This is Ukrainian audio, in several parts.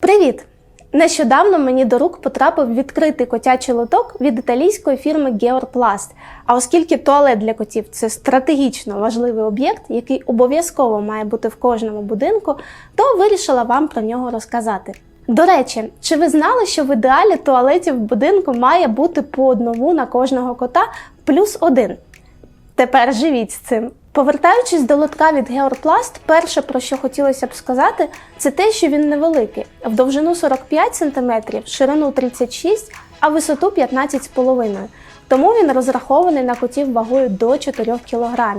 Привіт! Нещодавно мені до рук потрапив відкритий котячий лоток від італійської фірми Georplast. А оскільки туалет для котів це стратегічно важливий об'єкт, який обов'язково має бути в кожному будинку, то вирішила вам про нього розказати. До речі, чи ви знали, що в ідеалі туалетів в будинку має бути по одному на кожного кота плюс один? Тепер живіть з цим. Повертаючись до лотка від Georplast, перше, про що хотілося б сказати, це те, що він невеликий, в довжину 45 см, ширину 36 а висоту 15,5 Тому він розрахований на котів вагою до 4 кг.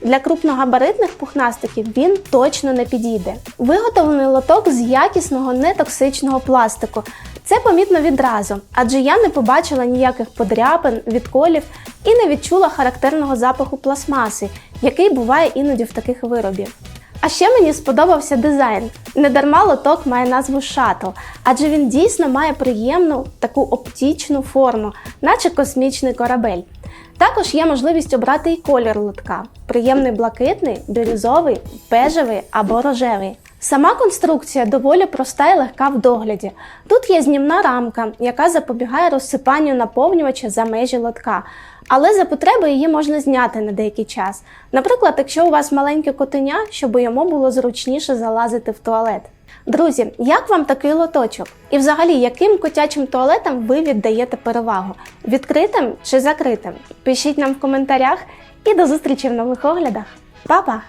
Для крупногабаритних пухнастиків він точно не підійде. Виготовлений лоток з якісного нетоксичного пластику. Це помітно відразу, адже я не побачила ніяких подряпин, відколів і не відчула характерного запаху пластмаси, який буває іноді в таких виробів. А ще мені сподобався дизайн. Недарма лоток має назву шатл, адже він дійсно має приємну таку оптічну форму, наче космічний корабель. Також є можливість обрати і колір лотка: приємний блакитний, бірюзовий, бежевий або рожевий. Сама конструкція доволі проста і легка в догляді. Тут є знімна рамка, яка запобігає розсипанню наповнювача за межі лотка. Але за потреби її можна зняти на деякий час. Наприклад, якщо у вас маленьке котеня, щоб йому було зручніше залазити в туалет. Друзі, як вам такий лоточок? І взагалі, яким котячим туалетам ви віддаєте перевагу? Відкритим чи закритим? Пишіть нам в коментарях і до зустрічі в нових оглядах. Па-па!